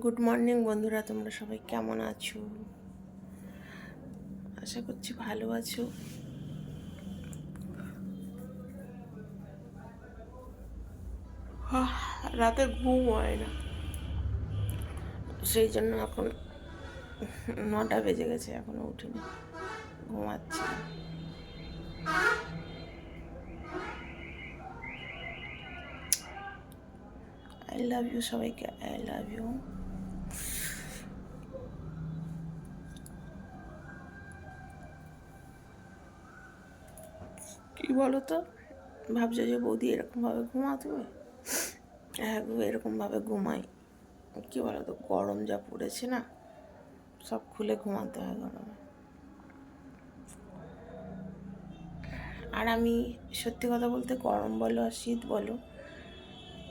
Good morning বন্ধুরা, তোমরা সবাই কেমন আছো? আশা করছি ভালো আছো। রাতে ঘুম হয় না। সেই জন্য এখন নটা বেজে গেছে, এখনও উঠিনি। ঘুমাচ্ছি। আই লাভ ইউ সবাইকে আই লাভ ইউ কি বলো তো ভাবছ যে বৌদি এরকমভাবে হবে হ্যাঁ গো, এরকমভাবে ঘুমাই। কি বলো তো গরম যা পড়েছে না, সব খুলে ঘুমাতে হয় গরমে। আর আমি সত্যি কথা বলতে গরম বলো আর শীত বলো,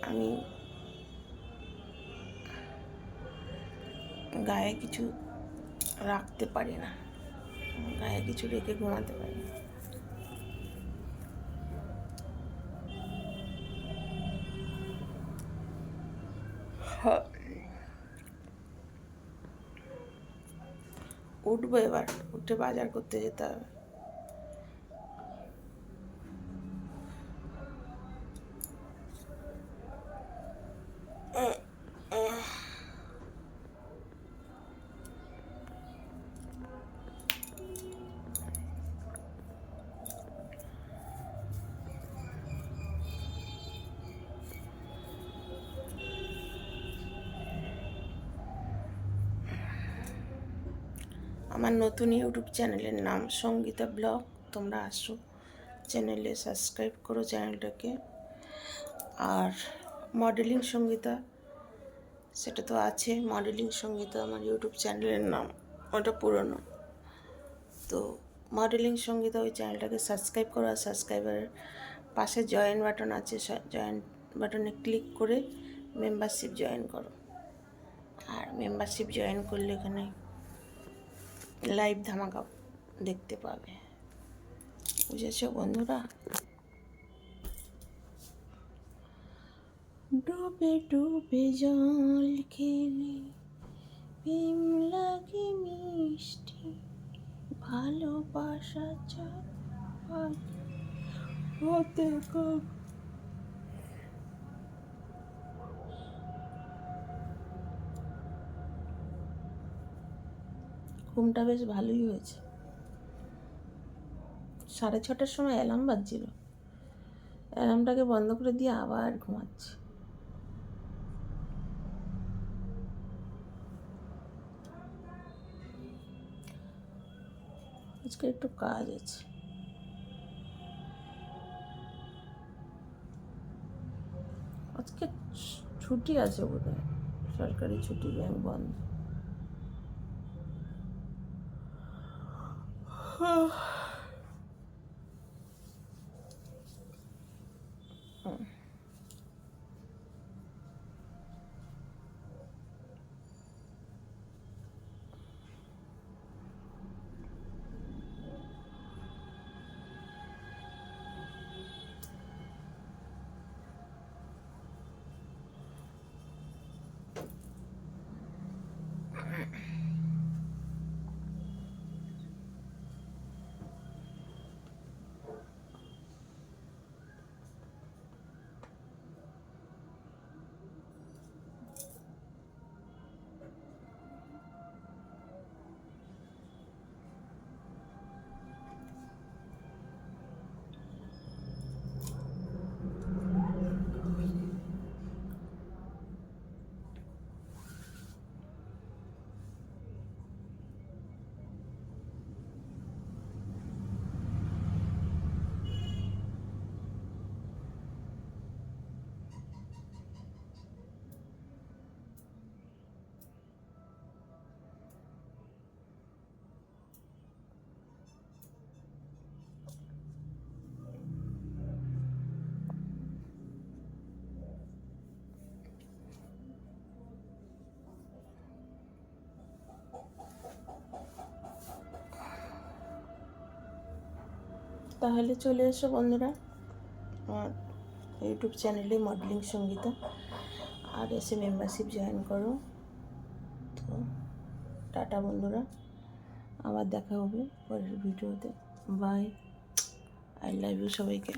আমি গায়ে কিছু রাখতে পারি না। গায়ে কিছু রেখে ঘুমাতে পারি না। উঠবো এবার, উঠে বাজার করতে যেতে হবে। আমার নতুন ইউটিউব চ্যানেলের নাম সঙ্গীতা ব্লগ। তোমরা আসো, চ্যানেলে সাবস্ক্রাইব করো চ্যানেলটাকে। আর মডেলিং সঙ্গীতা, সেটা তো আছে, মডেলিং সঙ্গীতা আমার ইউটিউব চ্যানেলের নাম, ওটা পুরনো। তো মডেলিং সঙ্গীতা ওই চ্যানেলটাকে সাবস্ক্রাইব করো, আর সাবস্ক্রাইবারের পাশে জয়েন বাটন আছে জয়েন বাটনে ক্লিক করে মেম্বারশিপ জয়েন করো। আর মেম্বারশিপ জয়েন করলে এখানে লাইভ ধামাকা দেখতে পাবে। বুঝেছ বন্ধুরা? ডুবে ডুবে জল খেলে প্রেম লাগে মিষ্টি, ভালোবাসা চাপ হতে কব ঘুমটা বেশ ভালোই হয়েছে। সাড়ে ছটার সময় অ্যালার্ম বাজছিল। অ্যালার্মটাকে বন্ধ করে দিয়ে আবার ঘুমাচ্ছি। আজকে একটু কাজ আছে। আজকে ছুটি আছে বোধ হয় সরকারি ছুটি ব্যাংক বন্ধ। 응. তাহলে চলে এসো বন্ধুরা আমার ইউটিউব চ্যানেলে মডেলিং সঙ্গীতা। আর এসে মেম্বারশিপ জয়েন করো। তো টাটা বন্ধুরা। আবার দেখা হবে পরের ভিডিওতে। বাই আই লাভ ইউ সবাইকে।